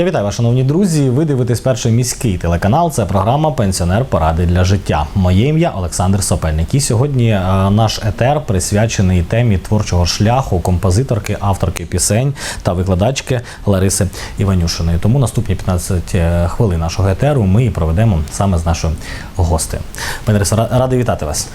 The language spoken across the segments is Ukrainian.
Я вітаю вас, шановні друзі. Ви дивитесь перший міський телеканал. Це програма Пенсіонер Поради для життя. Моє ім'я Олександр Сопельник. І сьогодні е, наш етер присвячений темі творчого шляху композиторки, авторки пісень та викладачки Лариси Іванюшиної. Тому наступні 15 хвилин нашого етеру ми і проведемо саме з нашою гостею. Пані Ларисо, ра- радий вітати вас.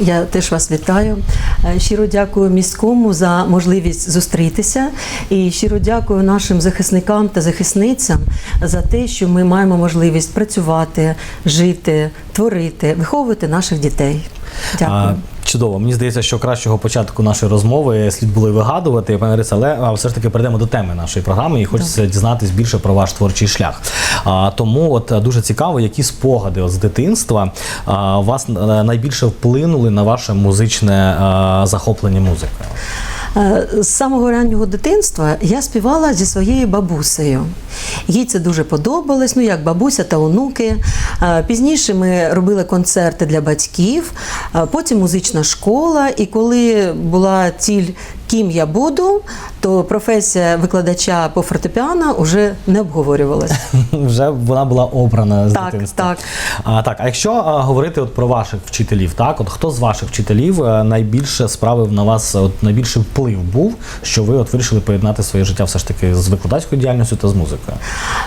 Я теж вас вітаю. Е, Щиро дякую міському за можливість зустрітися. І щиро дякую нашим захисникам та захисницям за те, що ми маємо можливість працювати, жити, творити, виховувати наших дітей. Дякую. Чудово, мені здається, що кращого початку нашої розмови слід було і вигадувати, пане Лариса, але все ж таки перейдемо до теми нашої програми і хочеться дізнатись більше про ваш творчий шлях. А, тому от дуже цікаво, які спогади от, з дитинства а, вас е, найбільше вплинули на ваше музичне а, захоплення музикою. Е, З самого раннього дитинства я співала зі своєю бабусею. Їй це дуже подобалось. Ну як бабуся та онуки. Е, Пізніше ми робили концерти для батьків, е, потім музична школа. І коли була ціль, ким я буду, то професія викладача по фортепіано вже не обговорювалася. Вже вона була обрана з Так, дитинства. так. А, так, а якщо а, говорити от про ваших вчителів, так от хто з ваших вчителів е, найбільше справив на вас, от найбільший вплив був, що ви от вирішили поєднати своє життя все ж таки з викладацькою діяльністю та з музикою?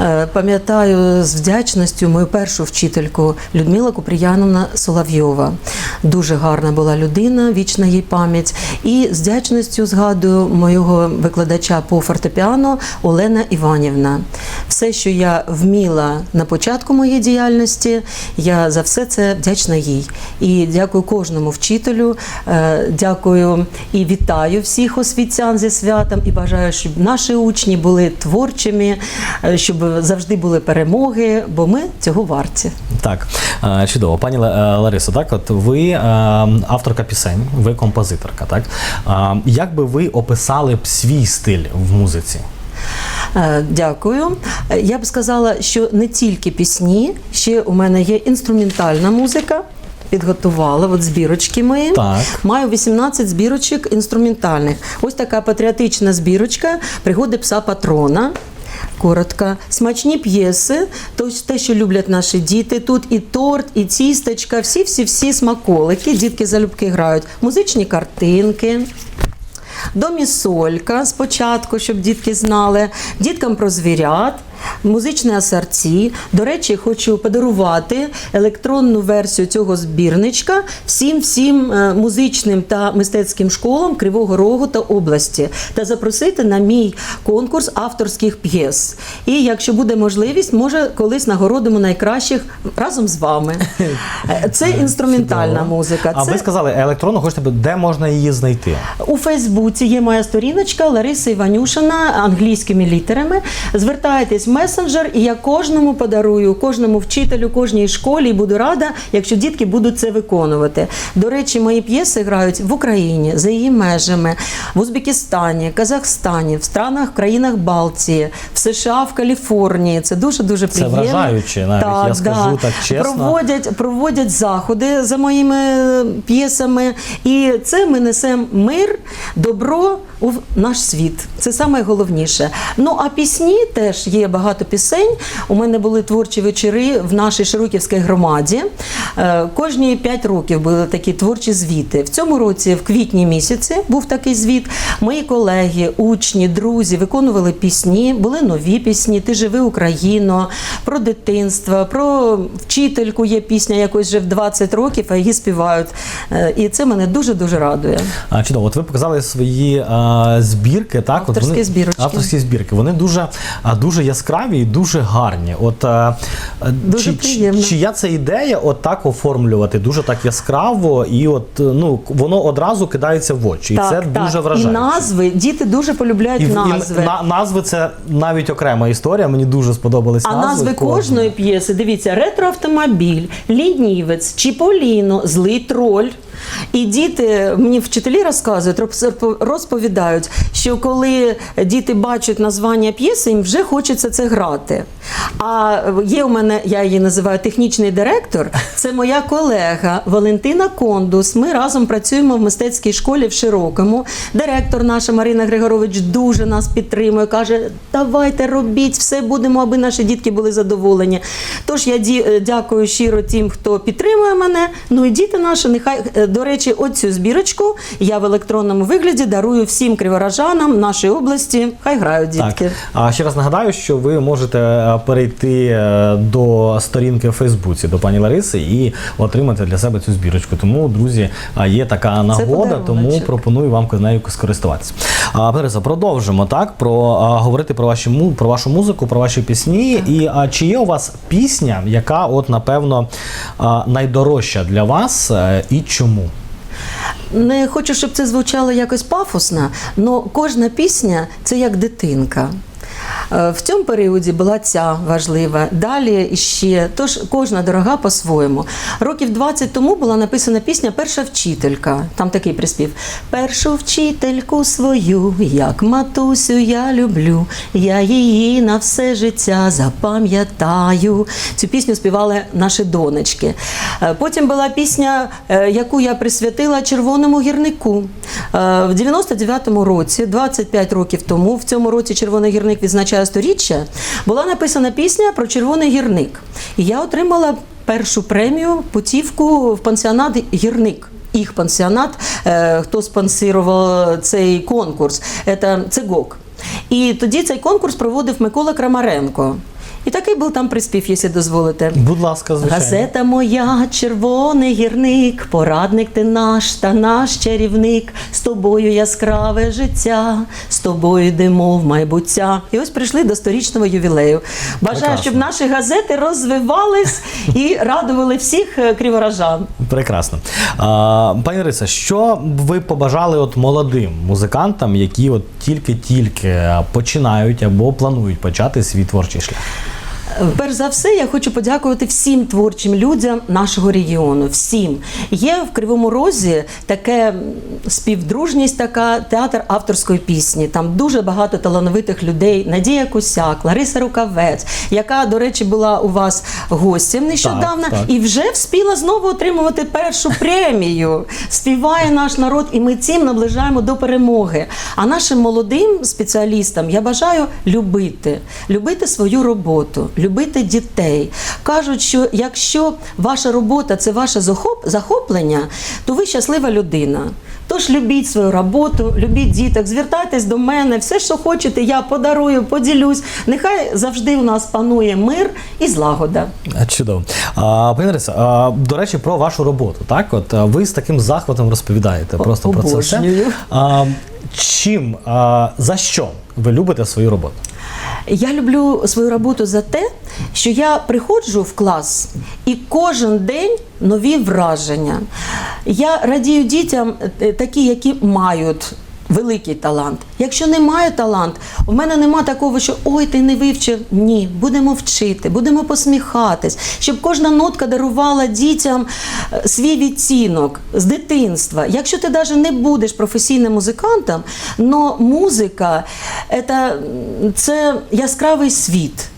Е, Пам'ятаю з вдячністю мою першу вчительку Людмила Куприяновна Соловйова. Дуже гарна була людина, вічна їй пам'ять. І з вдячністю згадую моєго викладача по фортепіано Олена Іванівна. Все, що я вміла на початку моєї діяльності, я за все це вдячна їй. І дякую кожному вчителю, е, дякую і вітаю всіх освітян зі святом і бажаю, щоб наші учні були творчими, е, щоб завжди були перемоги, бо ми цього варті. Так, е, чудово. Пані Ла- Ларисо, так от ви авторка пісень, ви композиторка, так? Е, Як би ви описали б свій стиль в музиці? Е, Дякую. Я б сказала, що не тільки пісні, ще у мене є інструментальна музика. Підготувала от збірочки мої. Так. Маю 18 збірочок інструментальних. Ось така патріотична збірочка пригоди пса патрона. Коротко, смачні п'єси, то те, що люблять наші діти. Тут і торт, і тістечка, всі, всі, всі смаколики. Дітки залюбки грають, музичні картинки. Домісолька спочатку, щоб дітки знали, діткам про звірят, музичне асорті. До речі, хочу подарувати електронну версію цього збірничка всім всім е, музичним та мистецьким школам Кривого Рогу та області та запросити на мій конкурс авторських п'єс. І якщо буде можливість, може колись нагородимо найкращих разом з вами. Е, Це інструментальна музика. А Це ви сказали електронно, хочете, де можна її знайти? у Фейсбуці є моя сторіночка Лариса Іванюшина англійськими літерами. Звертайтесь в месенджер, і я кожному подарую, кожному вчителю, кожній школі і буду рада, якщо дітки будуть це виконувати. До речі, мої п'єси грають в Україні за її межами, в Узбекистані, Казахстані, в странах, країнах Балтії, в США, в Каліфорнії. Це дуже дуже Це вражаюче, навіть, я скажу так чесно. Проводять, проводять заходи за моїми п'єсами, і це ми несемо мир, добро у наш світ. Це саме головніше. Ну а пісні теж є багато пісень. У мене були творчі вечори в нашій Широківській громаді. Е, Кожні 5 років були такі творчі звіти. В цьому році, в квітні місяці, був такий звіт. Мої колеги, учні, друзі виконували пісні, були нові пісні. Ти живи Україно, про дитинство, про вчительку є пісня якось вже в 20 років, а її співають. Е, І це мене дуже дуже радує. А, чудово, от ви показали свої а, збірки, так? Авторські от вони, збірочки. Авторські збірки. Вони дуже, а, дуже яскраві і дуже гарні. От, а, а, Дуже чи, приємно. Чи, чия це ідея от так оформлювати, дуже так яскраво, і от ну, воно одразу кидається в очі. і це дуже вражаюче. І назви, діти дуже полюбляють І, назви. і на, назви це навіть окрема історія. Мені дуже сподобались А назви. назви кожної п'єси, дивіться, ретроавтомобіль, лінівець, Чіполіно, злий троль. І діти, мені вчителі розказують, розповідають, що коли діти бачать названня п'єси, їм вже хочеться це грати. А є у мене, я її називаю технічний директор, це моя колега Валентина Кондус. Ми разом працюємо в мистецькій школі в Широкому. Директор наша Марина Григорович дуже нас підтримує, каже: давайте робіть, все будемо, аби наші дітки були задоволені. Тож я дякую щиро тим, хто підтримує мене. Ну і діти наші, нехай, е, до речі, оцю збірочку я в електронному вигляді дарую всім криворожанам нашої області. Хай грають дітки. Так. А ще раз нагадаю, що ви можете е, перейти е, до сторінки в Фейсбуці до пані Лариси і отримати для себе цю збірочку. Тому, друзі, є така нагода, тому пропоную вам нею скористуватися. А, Лариса, продовжимо так про а, говорити про ваші про вашу музику, про ваші пісні. І а, чи є у вас пісня, яка, от напевно, а, найдорожча для вас е, і чому? Не хочу, щоб це звучало якось пафосно, але кожна пісня це як дитинка. Е, В цьому періоді була ця важлива. Далі іще. Тож кожна дорога по-своєму. Років 20 тому була написана пісня Перша вчителька. Там такий приспів. Першу вчительку свою, як матусю, я люблю. Я її на все життя запам'ятаю. Цю пісню співали наші донечки. Е, Потім була пісня, е, яку я присвятила червоному гірнику. Е, В 99-му році, 25 років тому, в цьому році Червоний гірник відзначає сторіччя, була написана пісня про червоний гірник. І я отримала першу премію путівку в пансіонат гірник. Їх пансіонат, е, хто спонсорував цей конкурс, це ЦИГОК. І тоді цей конкурс проводив Микола Крамаренко. І такий був там приспів, якщо дозволите. Будь ласка, звичайно. Газета моя, червоний гірник, порадник ти наш та наш чарівник. З тобою яскраве життя, з тобою йдемо в майбуття. І ось прийшли до сторічного ювілею. Бажаю, Прекрасно. щоб наші газети розвивались і радували всіх е, криворожан. Прекрасно. А, пані Лариса, що ви побажали от молодим музикантам, які от тільки-тільки починають або планують почати свій творчий шлях? Перш за все, я хочу подякувати всім творчим людям нашого регіону. Всім є в Кривому Розі таке співдружність, така театр авторської пісні. Там дуже багато талановитих людей. Надія Косяк, Лариса Рукавець, яка, до речі, була у вас гостем нещодавно, Так, так. і вже вспіла знову отримувати першу премію. Співає наш народ, і ми цим наближаємо до перемоги. А нашим молодим спеціалістам я бажаю любити, любити свою роботу, любити дітей. Кажуть, що якщо ваша робота це ваше захоплення, то ви щаслива людина. Тож любіть свою роботу, любіть діток, звертайтесь до мене, все, що хочете, я подарую, поділюсь. Нехай завжди у нас панує мир і злагода. Е, Чудово. А, пані Лариса, а, до речі, про вашу роботу. Так, от ви з таким захватом розповідаєте О, просто про це все. А, чим, а, за що ви любите свою роботу? Я люблю свою роботу за те, що я приходжу в клас і кожен день нові враження. Я радію дітям е, такі, які мають. Великий талант. Якщо немає талант, у мене нема такого, що ой, ти не вивчив. Ні, будемо вчити, будемо посміхатись, щоб кожна нотка дарувала дітям е, свій відцінок з дитинства. Якщо ти навіть не будеш професійним музикантом, але музика це яскравий світ.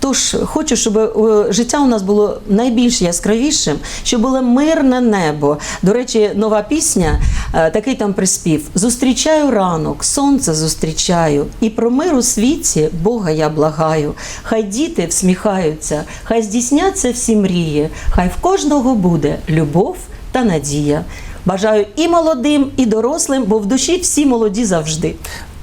Тож хочу, щоб е, життя у нас було найбільш яскравішим, щоб було мирне небо. До речі, нова пісня, е, такий там приспів: Зустрічаю ранок, сонце зустрічаю, і про мир у світі Бога я благаю. Хай діти всміхаються, хай здійсняться всі мрії, хай в кожного буде любов та надія. Бажаю і молодим, і дорослим, бо в душі всі молоді завжди.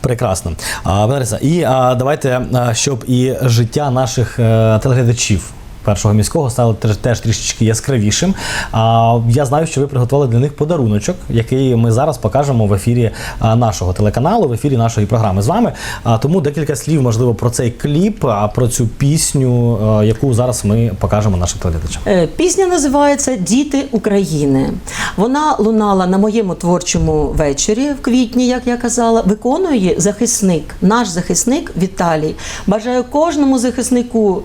Прекрасно. А, пані і а, давайте, щоб і життя наших е, телеглядачів. Першого міського стало теж, теж трішечки яскравішим. А я знаю, що ви приготували для них подаруночок, який ми зараз покажемо в ефірі нашого телеканалу, в ефірі нашої програми з вами. А тому декілька слів, можливо, про цей кліп, а про цю пісню, яку зараз ми покажемо нашим телеглядачам. Е, Пісня називається Діти України. Вона лунала на моєму творчому вечорі в квітні, як я казала. Виконує захисник, наш захисник Віталій. Бажаю кожному захиснику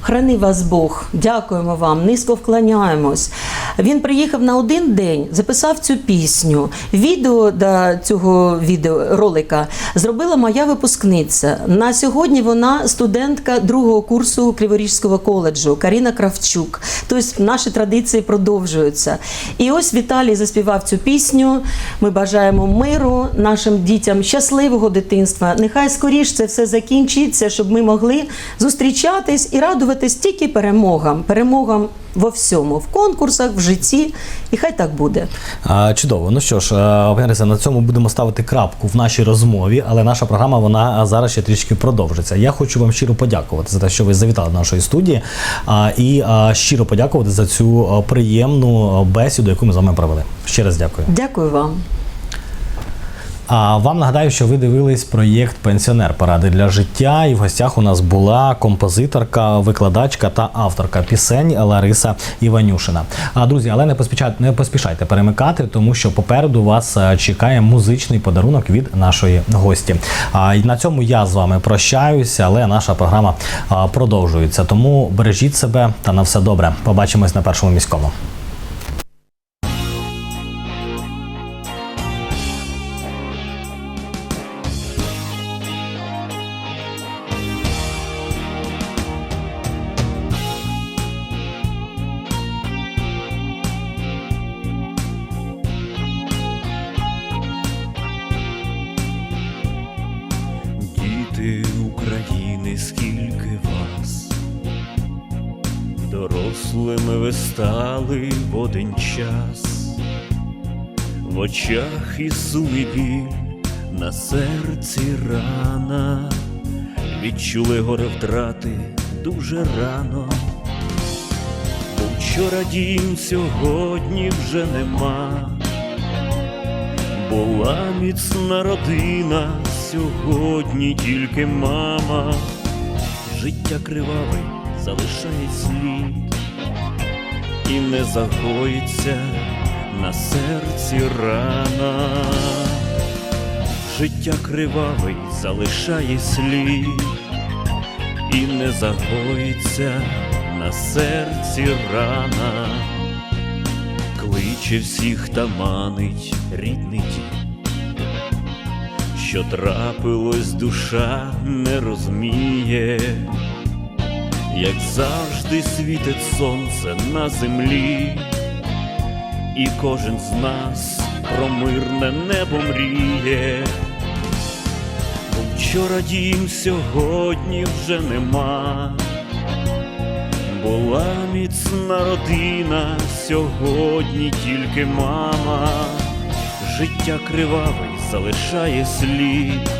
Храни вас Бог, дякуємо вам, низько вклоняємось. Він приїхав на один день, записав цю пісню. Відео до цього відеоролика зробила моя випускниця. На сьогодні вона студентка другого курсу Криворіжського коледжу Каріна Кравчук. Тобто наші традиції продовжуються. І ось Віталій заспівав цю пісню. Ми бажаємо миру нашим дітям, щасливого дитинства. Нехай скоріш це все закінчиться, щоб ми могли зустрічатись і радуватись тільки перемогам, перемогам во всьому, в конкурсах, в житті. І хай так буде. А, Чудово. Ну що ж, е, на цьому будемо ставити крапку в нашій розмові, але наша програма вона зараз ще трішки продовжиться. Я хочу вам щиро подякувати за те, що ви завітали до нашої студії, а, і а, щиро подякувати за цю приємну бесіду, яку ми з вами провели. Ще раз дякую. Дякую вам. А вам нагадаю, що ви дивились проєкт Пенсіонер поради для життя. І в гостях у нас була композиторка, викладачка та авторка пісень Лариса Іванюшина. А друзі, але не поспішайте, не поспішайте перемикати, тому що попереду вас е, чекає музичний подарунок від нашої гості. А на цьому я з вами прощаюся, але наша програма продовжується. Тому бережіть себе та на все добре. Побачимось на першому міському. Дорослими ви стали в один час, в очах і біль, на серці рана, відчули горе втрати дуже рано, бо вчора дім сьогодні вже нема. Була міцна родина, сьогодні тільки мама, життя криваве залишає слід і не загоїться на серці рана, життя кривавий залишає слід і не загоїться на серці рана кличе всіх та манить рідний дім. Що трапилось, душа не розуміє, як завжди світить сонце на землі, і кожен з нас про мирне небо мріє, бо вчора дім сьогодні вже нема. Була міцна родина, сьогодні тільки мама, життя кривавий залишає слід.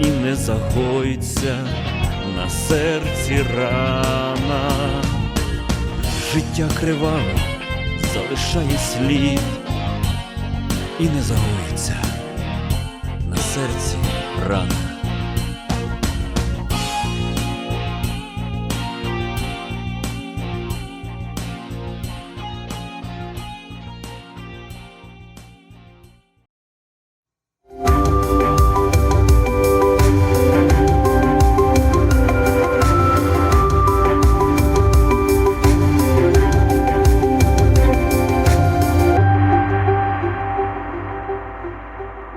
І не загоїться на серці рана, життя криваве залишає слід і не загоїться на серці рана.